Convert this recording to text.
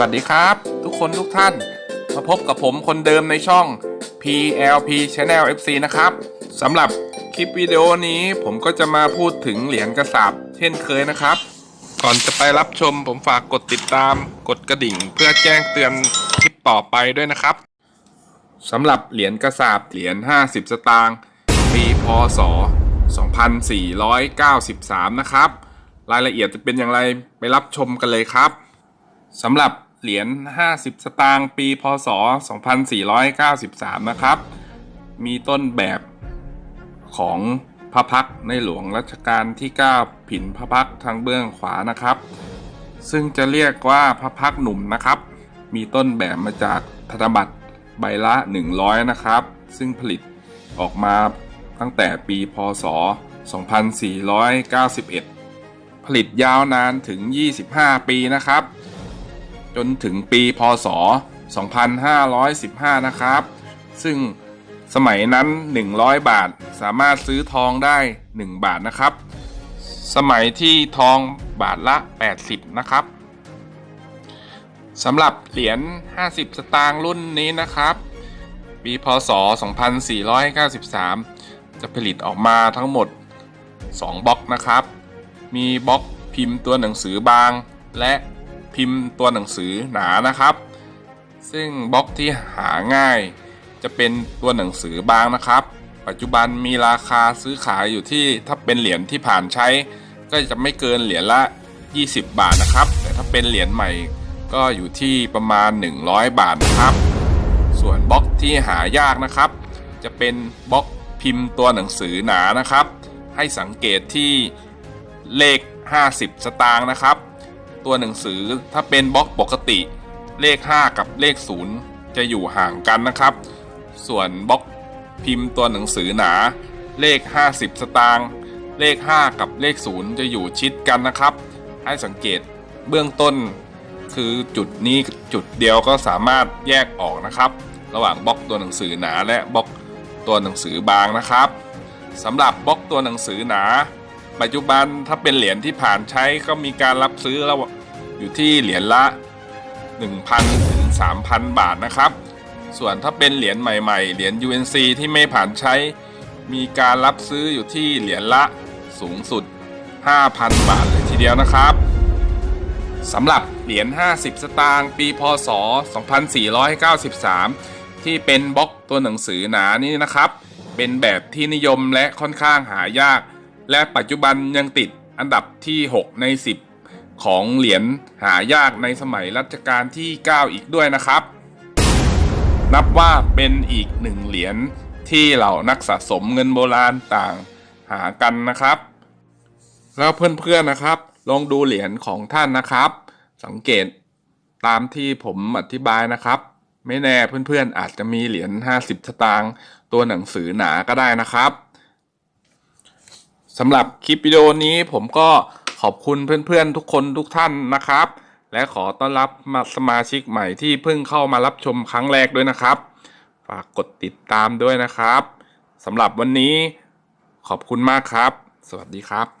วัสดีครับ ทุกคนทุกท่าน มาพบกับผมคนเดิมในช่อง PLP Channel FC นะครับสำหรับคลิปวิดีโอนี้ผมก็จะมาพูดถึงเหรียญกระสาบเช่นเคยนะครับ ก่อนจะไปรับชมผมฝากกดติดตาม กดกระดิ่ง เพื่อแจ้งเตือนคลิปต่อไปด้วยนะครับสำหรับเหรียญกระสาบเหรียญ 50 สตางค์ปีพศ 2493 นะครับ รายละเอียดจะเป็นอย่างไรไปรับชมกันเลยครับสำหรับ เหรียญ 50 สตางค์ปี พศ 2493 นะครับ มีต้นแบบของพระพักในหลวงรัชกาลที่ 9 ผินพระพักทางเบื้องขวานะครับ ซึ่งจะเรียกว่าพระพักหนุ่มนะครับ มีต้นแบบมาจากธนบัตรใบละ 100 นะครับ ซึ่งผลิตออกมาตั้งแต่ปี พศ 2491 ผลิตยาวนานถึง 25 ปีนะครับ จนถึงปีพศ 2515 นะครับ ซึ่งสมัยนั้น 100 บาทสามารถซื้อทองได้ 1 บาทนะครับ สมัยที่ทองบาทละ 80 นะครับสำหรับเหรียญ 50 สตางค์รุ่นนี้นะครับ ปีพศ 2493 จะผลิตออกมาทั้งหมด 2บล็อกนะครับ มีบล็อกพิมพ์ตัวหนังสือบางและ พิมพ์ตัวหนังสือหนานะครับ ซึ่งบล็อกที่หาง่าย จะเป็นตัวหนังสือบางนะครับ ปัจจุบันมีราคาซื้อขายอยู่ที่ถ้าเป็นเหรียญที่ผ่านใช้ ก็จะไม่เกินเหรียญละ 20 บาทนะครับ แต่ถ้าเป็นเหรียญใหม่ก็อยู่ที่ประมาณ 100 บาทนะครับ ส่วนบล็อกที่หายากนะครับ จะเป็นบล็อกพิมพ์ตัวหนังสือหนานะครับ ให้สังเกตที่เลข 50 สตางค์นะครับ ตัวหนังสือถ้าเป็นบล็อกปกติ เลข 5 กับเลข 0 จะอยู่ห่างกันนะครับ ส่วนบล็อกพิมพ์ตัวหนังสือหนา เลข 50 สตางค์เลข 5 กับเลข 0 จะอยู่ชิดกันนะครับ ให้สังเกตเบื้องต้น คือจุดนี้จุดเดียวก็สามารถแยกออกนะครับ ระหว่างบล็อกตัวหนังสือหนาและบล็อกตัวหนังสือบางนะครับสำหรับบล็อกตัวหนังสือหนา ปัจจุบันถ้าเป็นเหรียญที่ผ่านใช้ก็มีการรับซื้อแล้วอยู่ที่เหรียญละ 1,000 ถึง 3,000 บาทนะครับ ส่วนถ้าเป็นเหรียญใหม่ๆ เหรียญ UNC ที่ไม่ผ่านใช้ มีการรับซื้ออยู่ที่เหรียญละสูงสุด 5,000 บาทเลยทีเดียวนะครับสำหรับเหรียญ 50 สตางค์ปี พศ 2493 ที่เป็นบล็อกตัวหนังสือหนานี่นะครับ เป็นแบบที่นิยมและค่อนข้างหายาก และปัจจุบันยังติดอันดับที่ 6 ใน 10 ของเหรียญหายากในสมัยรัชกาลที่ 9 อีกด้วยนะครับ นับว่าเป็นอีกหนึ่งเหรียญที่เหล่านักสะสมเงินโบราณต่างหากันนะครับ แล้วเพื่อนๆนะครับ ลองดูเหรียญของท่านนะครับ สังเกตตามที่ผมอธิบายนะครับ ไม่แน่เพื่อนๆอาจจะมีเหรียญ 50 สตางค์ตัวหนังสือหนาก็ได้นะครับ สำหรับคลิปวิดีโอนี้ผมก็ขอบคุณเพื่อนๆทุกคนทุกท่านนะครับ และขอต้อนรับมาสมาชิกใหม่ที่เพิ่งเข้ามารับชมครั้งแรกด้วยนะครับ ฝากกดติดตามด้วยนะครับสำหรับวันนี้ขอบคุณมากครับ สวัสดีครับ